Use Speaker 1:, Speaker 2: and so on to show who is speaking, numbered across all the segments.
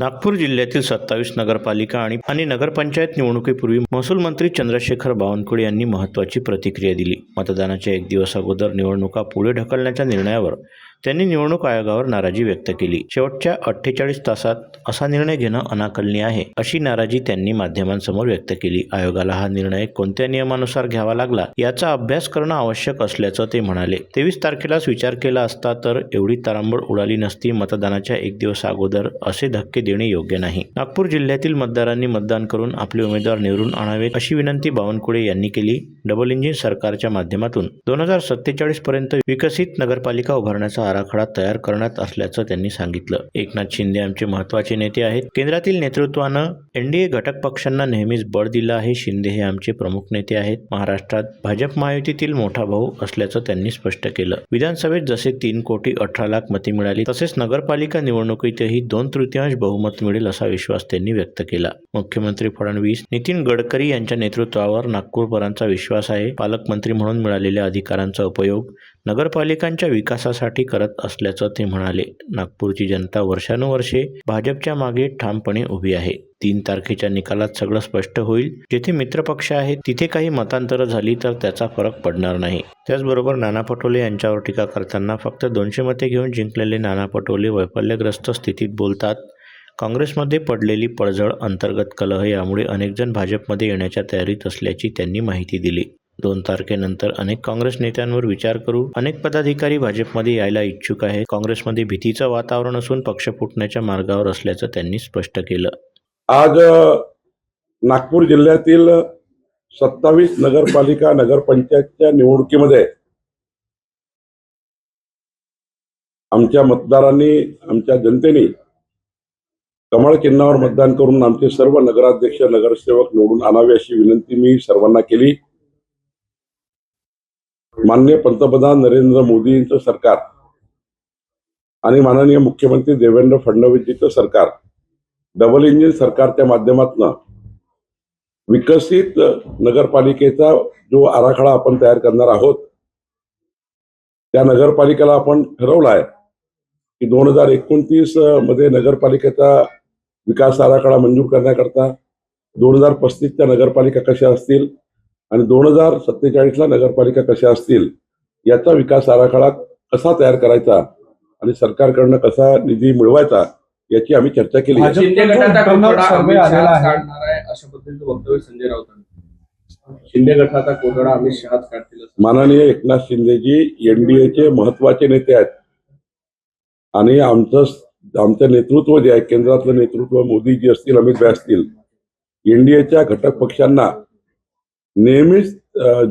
Speaker 1: नागपूर जिल्ह्यातील सत्तावीस नगरपालिका आणि आणि नगरपंचायत निवडणुकीपूर्वी महसूल मंत्री चंद्रशेखर बावनकुळे यांनी महत्त्वाची प्रतिक्रिया दिली. मतदानाच्या एक दिवस अगोदर निवडणुका पुढे ढकलण्याच्या निर्णयावर त्यांनी निवडणूक आयोगावर नाराजी व्यक्त केली. शेवटच्या अठ्ठेचाळीस तासात असा निर्णय घेणं अनाकलनीय आहे अशी नाराजी त्यांनी माध्यमांसमोर व्यक्त केली. आयोगाला हा निर्णय कोणत्या नियमानुसार घ्यावा लागला याचा अभ्यास करणं आवश्यक असल्याचं ते म्हणाले. तेवीस तारखेलाच विचार केला असता तर एवढी तारांबळ उडाली नसती मतदानाच्या एक दिवस अगोदर असे धक्के देणे योग्य नाही. नागपूर जिल्ह्यातील मतदारांनी मतदान करून आपले उमेदवार निवडून आणावे अशी विनंती बावनकुळे यांनी केली. डबल इंजिन सरकारच्या माध्यमातून दोन हजार सत्तेचाळीस पर्यंत विकसित नगरपालिका उभारण्याचा आराखडा तयार करण्यात असल्याचं त्यांनी सांगितलं. एकनाथ शिंदे आमचे महत्त्वाचे नेते आहेत. केंद्रातील नेतृत्वानं एनडीए घटक पक्षांना नेहमीच बळ दिलं आहे. शिंदे हे आमचे प्रमुख नेते आहेत. महाराष्ट्रात भाजप महायुतीतील मोठा भाऊ असल्याचं त्यांनी स्पष्ट केलं. विधानसभेत जसे तीन कोटी अठरा लाख मते मिळाली तसेच नगरपालिका निवडणुकीतही दोन तृतीयांश बहुमत मिळेल असा विश्वास त्यांनी व्यक्त केला. मुख्यमंत्री फडणवीस नितीन गडकरी यांच्या नेतृत्वावर नागपूरकरांचा विश्वास आहे. पालकमंत्री म्हणून मिळालेल्या अधिकारांचा उपयोग नगरपालिकांच्या विकासासाठी करत असल्याचं ते म्हणाले. नागपूरची जनता वर्षानुवर्षे भाजपच्या मागे ठामपणे उभी आहे. तीन तारखेच्या निकालात सगळं स्पष्ट होईल. जिथे मित्रपक्ष आहेत तिथे काही मतांतरं झाली तर त्याचा फरक पडणार नाही. त्याचबरोबर नाना पटोले यांच्यावर टीका करताना फक्त दोनशे मते घेऊन जिंकलेले नाना पटोले वैफल्यग्रस्त स्थितीत बोलतात. काँग्रेसमध्ये पडलेली पडझड अंतर्गत कलह यामुळे अनेकजण भाजपमध्ये येण्याच्या तयारीत असल्याची त्यांनी माहिती दिली. दोन तारखेनंतर अनेक काँग्रेस नेत्यांवर विचार करू अनेक पदाधिकारी भाजपमध्ये यायला इच्छुक आहेत. काँग्रेसमध्ये भीतीचं वातावरण असून पक्ष फुटण्याच्या मार्गावर असल्याचं त्यांनी स्पष्ट केलं.
Speaker 2: आज नागपूर जिल्ह्यातील सत्तावीस नगरपालिका नगरपंचायतच्या निवडणुकीमध्ये आमच्या मतदारांनी आमच्या जनतेने कमळ चिन्हावर मतदान करून आमचे सर्व नगराध्यक्ष नगरसेवक निवडून आणावे अशी विनंती मी सर्वांना केली. माननीय पंतप्रधान नरेंद्र मोदींचं सरकार आणि माननीय मुख्यमंत्री देवेंद्र फडणवीसजीचं सरकार. डबल इंजिन सरकारच्या माध्यमातून विकसित नगरपालिकेचा जो आराखडा आपण तयार करणार आहोत त्या नगरपालिकेला आपण ठरवला आहे की दोन हजार एकोणतीसमध्ये नगरपालिकेचा विकास आराखडा मंजूर करण्याकरता दोन हजार पस्तीसच्या नगरपालिका कशा असतील आणि दोन हजार सत्तेचाळीसला नगरपालिका कशा असतील याचा विकास आराखडा कसा तयार करायचा आणि सरकारकडनं कसा निधी मिळवायचा याची आम्ही चर्चा केली.
Speaker 3: शिंदे गटाचा
Speaker 4: उत्पन्न
Speaker 3: कोठडा
Speaker 4: सर्वे
Speaker 3: अमित
Speaker 4: आलेला
Speaker 3: शहाच
Speaker 4: आहे.
Speaker 3: काढणार आहे अशा पद्धतीचं वक्तव्य संजय राऊतांनी. शिंदे गटाचा कोठडा अमित शहाच काढतील असं.
Speaker 2: माननीय एकनाथ शिंदेजी एनडीएचे महत्त्वाचे नेते आहेत. आणि आमचं आमचं नेतृत्व जे आहे केंद्रातलं नेतृत्व मोदीजी असतील अमित भाई असतील एनडीएच्या घटक पक्षांना नेहमीच अ,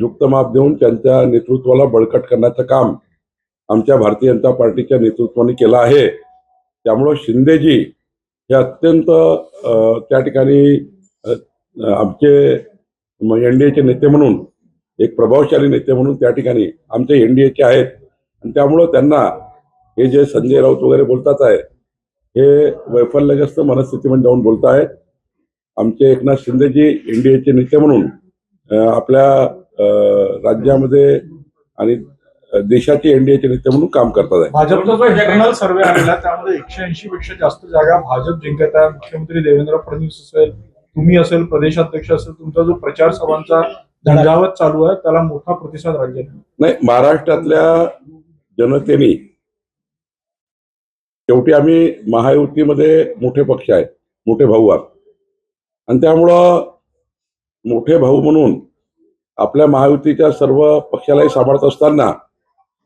Speaker 2: देऊन त्यांच्या नेतृत्वाला बळकट करण्याचं काम आमच्या भारतीय जनता पार्टीच्या नेतृत्वाने केलं आहे. त्यामुळं शिंदेजी हे अत्यंत त्या ठिकाणी आमचे एन डी एचे नेते म्हणून एक प्रभावशाली नेते म्हणून त्या ठिकाणी आमचे एन डी एचे आहेत. आणि त्यामुळं त्यांना हे जे संजय राऊत वगैरे बोलतात आहे हे वैफल्यग्रस्त मनस्थितीमध्ये जाऊन बोलत आहेत आमचे एकनाथ शिंदेजी एन डी एचे नेते म्हणून आपल्या राज्यामध्ये आणि देशाचे एनडीएचे नेते म्हणून काम करतात आहे.
Speaker 4: भाजपचा जो इंटरनल सर्वे आलेला त्यामध्ये एकशे ऐंशी पेक्षा जास्त जागा भाजप जिंकत आहे. मुख्यमंत्री देवेंद्र फडणवीस असेल तुम्ही असेल प्रदेशाध्यक्ष असेल तुमचा जो प्रचार सभांचा झंझावत चालू आहे त्याला मोठा प्रतिसाद राज्यात
Speaker 2: नाही महाराष्ट्रातल्या जनतेने शेवटी आम्ही महायुतीमध्ये मोठे पक्ष आहेत मोठे भाऊ आहात. आणि त्यामुळं मोठे भाऊ म्हणून आपल्या महायुतीच्या सर्व पक्षालाही सांभाळत असताना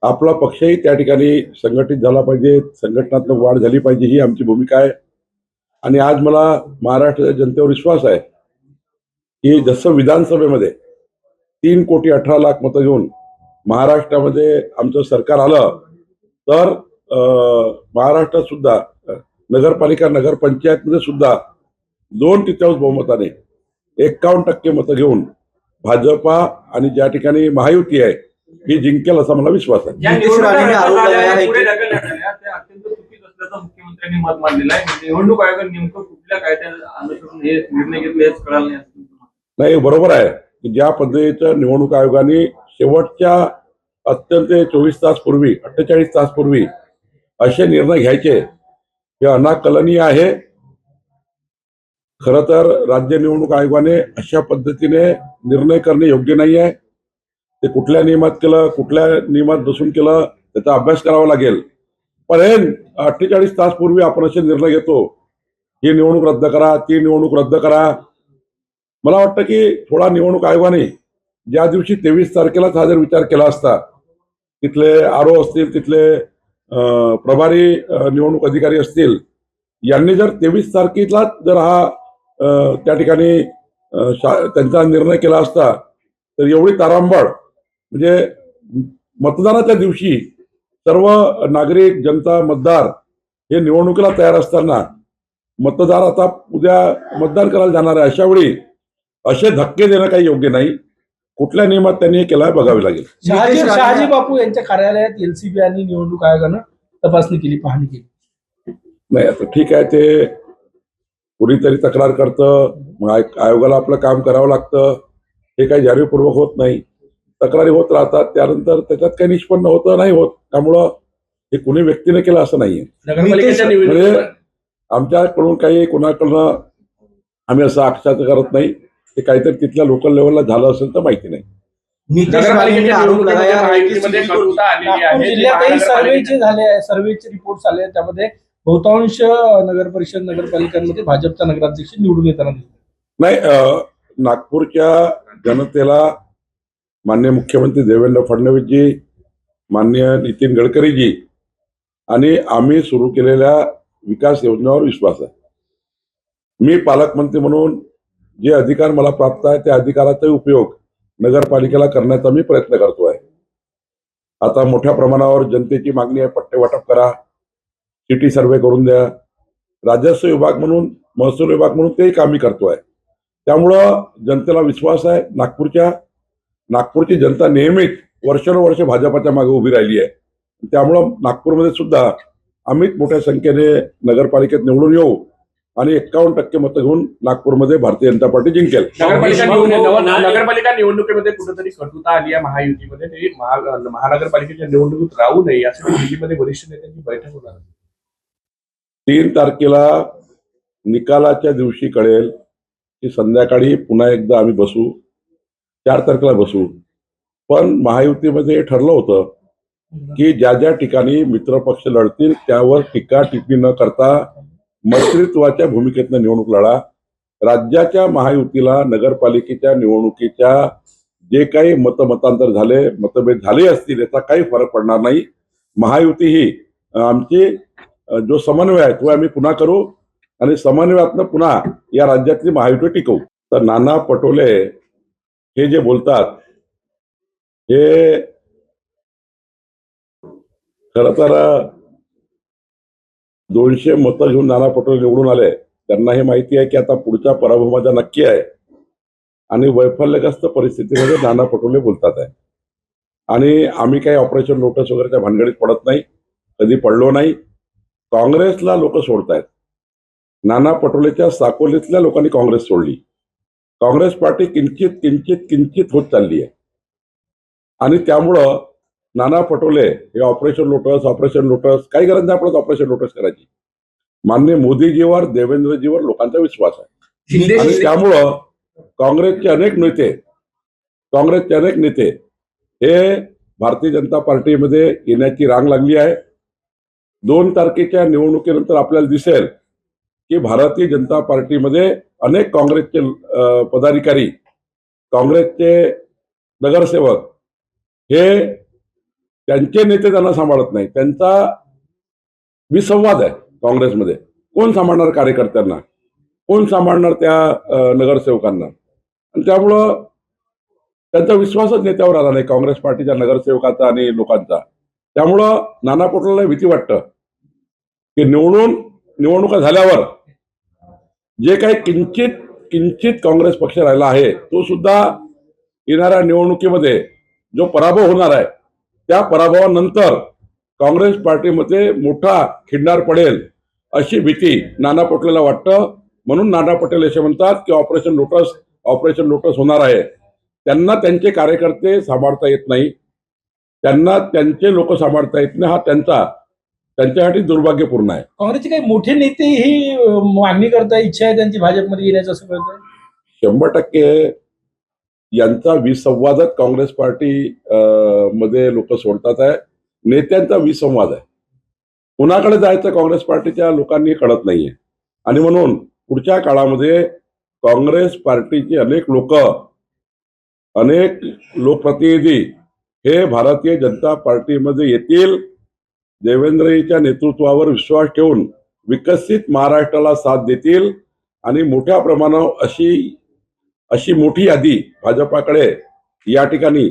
Speaker 2: आपला पक्षही त्या ठिकाणी संघटित झाला पाहिजे संघटनात्मक वाढ झाली पाहिजे ही आमची भूमिका आहे. आणि आज मला महाराष्ट्राच्या जनतेवर विश्वास आहे की जसं विधानसभेमध्ये तीन कोटी अठरा लाख मतं घेऊन महाराष्ट्रामध्ये आमचं सरकार आलं तर महाराष्ट्रात सुद्धा नगरपालिका नगरपंचायतमध्ये सुद्धा दोन तृतीयांश बहुमताने एक्कावन्न टक्के मतं घेऊन भाजपा आणि ज्या ठिकाणी महायुती आहे ही जिंकेल असा मला विश्वास आहे.
Speaker 3: निवडणुका
Speaker 5: है
Speaker 3: मुख्यमंत्र्यांनी मत मांडलेलं आहे. निवडणूक आयोगाने नेमकं कुठल्या कायद्या अनुसरून हे निर्णय घेतले हेच कळालं नाही.
Speaker 2: नाही बरोबर आहे की ज्या पद्धतीचं निवडणूक आयोगाने शेवटच्या अत्यंत चोवीस तास पूर्वी अठ्ठेचाळीस तास पूर्वी असे निर्णय घ्यायचे हे अनाकलनीय आहे. खरं तर राज्य निवडणूक आयोगाने अशा पद्धतीने निर्णय करणे योग्य नाही आहे ते कुठल्या नियमात केलं कुठल्या नियमात बसून केलं त्याचा अभ्यास करावा लागेल. पण हे अठ्ठेचाळीस तास पूर्वी आपण असे निर्णय घेतो. ही निवडणूक रद्द करा ती निवडणूक रद्द करा. मला वाटतं की थोडा निवडणूक आयोगाने ज्या दिवशी तेवीस तारखेलाच हा जर विचार केला असता तिथले आरो असतील तिथले प्रभारी निवडणूक अधिकारी असतील यांनी जर तेवीस तारखेलाच जर हा त्या ठिकाणी त्यांचा निर्णय केला असता तर एवढी तारांबळ म्हणजे मतदानाच्या दिवशी सर्व नागरिक जनता मतदार हे निवडणुकीला तयार असताना मतदार आता उद्या मतदान करायला जाणार आहे अशा वेळी असे धक्के देणं काही योग्य नाही. कुठल्या नियमात त्यांनी हे केलं बघावे लागेल.
Speaker 5: शहाजी शहाजी बापू यांच्या कार्यालयात एलसीबी आणि निवडणूक आयोगानं तपासणी केली पाहणी केली.
Speaker 2: नाही आता ठीक आहे ते कुणीतरी तक्रार करतं मग आय- आयोगाला आपलं काम करावं लागतं. हे काही जाणीवपूर्वक होत नाही. तक्रारी होत राहतात त्यानंतर त्याच्यात काही निष्पन्न होतं नाही होत. त्यामुळं हे कुणी व्यक्तीने केलं असं नाहीये.
Speaker 5: नगरपालिकेच्या
Speaker 2: म्हणजे आमच्याकडून काही कोणाकडनं आम्ही असं आक्षेप करत नाही. ते काहीतरी तिथल्या लोकल लेवलला झालं असेल तर माहिती नाही.
Speaker 5: नितेश राणेंनी आरोप
Speaker 6: निवडणुकीमध्ये
Speaker 5: लगाया आहे की
Speaker 6: माहितीमध्ये कटुता आलेली
Speaker 5: नागपूर
Speaker 6: आहे ती
Speaker 5: जिल्ह्यातही सर्वे
Speaker 6: महानगरपालिकेने-
Speaker 5: जे झाले आहे सर्वेचे रिपोर्ट आले आहेत, त्यामध्ये बहुतांश नगर परिषद नगरपालिकांमध्ये भाजपचा नगराध्यक्ष निवडून येताना दिसतो
Speaker 2: नाही नागपूरच्या जनतेला मान्य मुख्यमंत्री देवेंद्र फडणवीसजी मान्य नितीन गडकरीजी आणि आम्ही सुरू केलेल्या विकास योजनेवर विश्वास आहे. मी पालकमंत्री म्हणून जे अधिकार मला प्राप्त आहे त्या अधिकाराचा उपयोग नगरपालिकेला करण्याचा मी प्रयत्न करतो आहे आता मोठ्या प्रमाणावर जनतेची मागणी आहे पट्टे वाटप करा. सिटी सर्वे करून द्या. राजस्व विभाग म्हणून महसूल विभाग म्हणून तेही काम मी करतोय. त्यामुळं जनतेला विश्वास आहे. नागपूरच्या नागपूरची जनता नेहमीच वर्षानुवर्ष भाजपाच्या मागे उभी राहिली आहे. त्यामुळं नागपूरमध्ये सुद्धा आम्हीच मोठ्या संख्येने नगरपालिकेत निवडून येऊ आणि एक्कावन्न टक्के मतं घेऊन नागपूरमध्ये भारतीय जनता पार्टी जिंकेल.
Speaker 6: नगरपालिका निवडणूक नगरपालिका निवडणुकीमध्ये कुठेतरी कटुता आली आहे महायुतीमध्ये. महानगरपालिकेच्या निवडणुकीत राहू नये यासाठी दिल्लीमध्ये वरिष्ठ नेत्यांची बैठक होणार आहे.
Speaker 2: तीन तारखेला निकालाच्या दिवशी कळेल की संध्याकाळी पुन्हा एकदा आम्ही बसू. चार तारखेला बसू. पण महायुतीमध्ये ठरलं होतं की ज्या ज्या ठिकाणी मित्रपक्ष लढतील त्यावर टीका टिप्पणी न करता मैत्रित्वाच्या भूमिकेतनं निवडणूक लढा. राज्याच्या महायुतीला नगरपालिकेच्या निवडणुकीच्या जे काही मतमतांतर झाले मतभेद झाले असतील याचा काही फरक पडणार नाही. महायुती ही आमची जो समन्वय आहे तो आम्ही पुन्हा करू आणि समन्वयातनं पुन्हा या राज्यातली महायुती टिकवू. तर नाना पटोले हे जे बोलतात हे खर तर दोनशे मतं घेऊन नाना पटोले निवडून आले. त्यांना हे माहिती आहे की आता पुढचा पराभव माझा नक्की आहे. आणि वैफल्यग्रस्त परिस्थितीमध्ये नाना पटोले बोलतात आहे. आणि आम्ही काही ऑपरेशन लोटस वगैरेच्या भानगडीत पडत नाही. कधी पडलो नाही. काँग्रेसला लोक सोडतायत. नाना पटोलेच्या साकोलीतल्या लोकांनी काँग्रेस सोडली. काँग्रेस पार्टी किंचित किंचित किंचित होत चालली आहे आणि त्यामुळं नाना पटोले हे ऑपरेशन लोटस ऑपरेशन लोटस काही गरज नाही आपल्याला ऑपरेशन लोटस करायची. मान्य मोदीजीवर देवेंद्रजीवर लोकांचा विश्वास आहे. आणि त्यामुळं काँग्रेसचे अनेक नेते काँग्रेसचे अनेक नेते हे भारतीय जनता पार्टीमध्ये येण्याची रांग लागली आहे. दोन तारखेच्या निवडणुकीनंतर आपल्याला दिसेल की भारतीय जनता पार्टीमध्ये अनेक काँग्रेसचे पदाधिकारी काँग्रेसचे नगरसेवक हे त्यांचे नेते त्यांना सांभाळत नाही. त्यांचा विसंवाद आहे काँग्रेसमध्ये. कोण सांभाळणार कार्यकर्त्यांना? कोण सांभाळणार त्या नगरसेवकांना? आणि त्यामुळं त्यांचा विश्वासच नेत्यावर आला नाही. काँग्रेस पार्टीच्या नगरसेवकाचा आणि लोकांचा. त्यामुळं नाना पटोलेला भीती वाटतं की निवडून निवडणुका झाल्यावर जे काही किंचित किंचित काँग्रेस पक्ष राहिला आहे तो सुद्धा येणाऱ्या निवडणुकीमध्ये जो पराभव होणार आहे त्या पराभवानंतर काँग्रेस पार्टीमध्ये मोठा खिंडार पडेल अशी भीती नाना पटोलेला वाटतं. म्हणून नाना पटेल असे म्हणतात की ऑपरेशन लोटस ऑपरेशन लोटस होणार आहे. त्यांना त्यांचे कार्यकर्ते सांभाळता येत नाही. त्यांना त्यांचे लोक सांभाळता येत नाही. हा त्यांचा त्यांच्यासाठी दुर्भाग्यपूर्ण आहे.
Speaker 5: काँग्रेसचे काही मोठे नेते ही मागणी करताय इच्छा आहे त्यांची भाजपमध्ये येण्याचं असं कळतंय?
Speaker 2: शंभर टक्के यांचा विसंवादच काँग्रेस पार्टी मध्ये लोक सोडतात आहे. नेत्यांचा विसंवाद आहे. कुणाकडे जायचं काँग्रेस पार्टीच्या लोकांनी कळत नाहीये. आणि म्हणून पुढच्या काळामध्ये काँग्रेस पार्टीचे अनेक लोक अनेक लोकप्रतिनिधी हे भारतीय जनता पार्टीमध्ये येतील देवेंद्रजीच्या नेतृत्वावर विश्वास ठेवून विकसित महाराष्ट्राला साथ देतील आणि मोठ्या प्रमाणावर अशी अशी मोठी यादी भाजपाकडे या ठिकाणी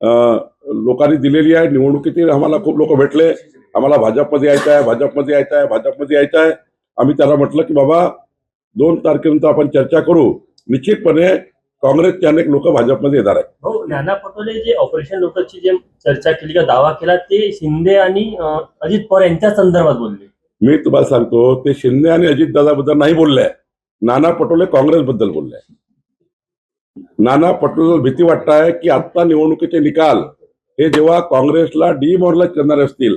Speaker 2: लोकांनी दिलेली आहे. निवडणुकीतील आम्हाला खूप लोक भेटले. आम्हाला भाजपमध्ये यायचं आहे भाजपमध्ये यायचं आहे भाजपमध्ये यायचं आहे. आम्ही त्याला म्हटलं की बाबा दोन तारखेनंतर आपण चर्चा करू. निश्चितपणे काँग्रेसचे अनेक लोक भाजपमध्ये येणार आहेत
Speaker 7: हो नाना पटोले जे ऑपरेशन लोकलची जे चर्चा केली किंवा दावा केला ते शिंदे आणि अं, अजित पवार यांच्या संदर्भात बोलले
Speaker 2: मी तुम्हाला सांगतो ते शिंदे आणि अजितदादाबद्दल नाही बोलले आहे. नाना पटोले काँग्रेसबद्दल बोलले आहे. नाना पटोले भीती वाटत आहे की आत्ता निवडणुकीचे निकाल हे जेव्हा काँग्रेसला डिमॉरलाइज करणारे असतील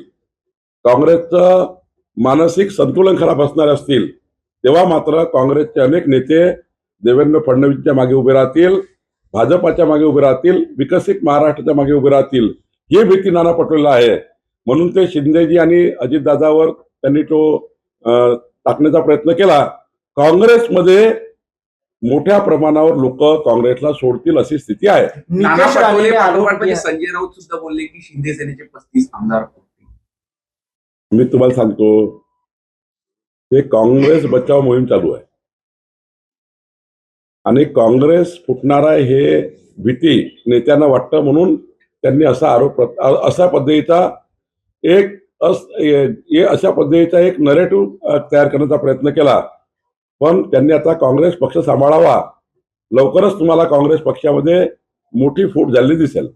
Speaker 2: काँग्रेसचं मानसिक संतुलन खराब असणारे असतील तेव्हा मात्र काँग्रेसचे अनेक नेते देवेंद्र फडणवीसच्या मागे उभे राहतील भाजपाच्या मागे उभे राहतील विकसित महाराष्ट्राच्या मागे उभे राहतील ही भीती नाना पटोलेला आहे. म्हणून ते शिंदेजी आणि अजितदादावर त्यांनी तो टाकण्याचा प्रयत्न केला. काँग्रेसमध्ये मोठ्या प्रमाणावर लोक काँग्रेसला सोडतील अशी स्थिती आहे.
Speaker 6: पटोले संजय राऊत सुद्धा बोलले की शिंदे सेनेचे पस्तीस आमदार.
Speaker 2: मी तुम्हाला सांगतो ते काँग्रेस बचाव मोहीम चालू आहे. आणि काँग्रेस फुटणार आहे हे भीती नेत्यांना वाटतं म्हणून त्यांनी असा आरोप अशा पद्धतीचा एक अस ए- अशा पद्धतीचा एक नरेटिव्ह तयार करण्याचा प्रयत्न केला. पण त्यांनी आता काँग्रेस पक्ष सांभाळावा. लवकरच तुम्हाला काँग्रेस पक्षामध्ये मोठी फूट झालेली दिसेल.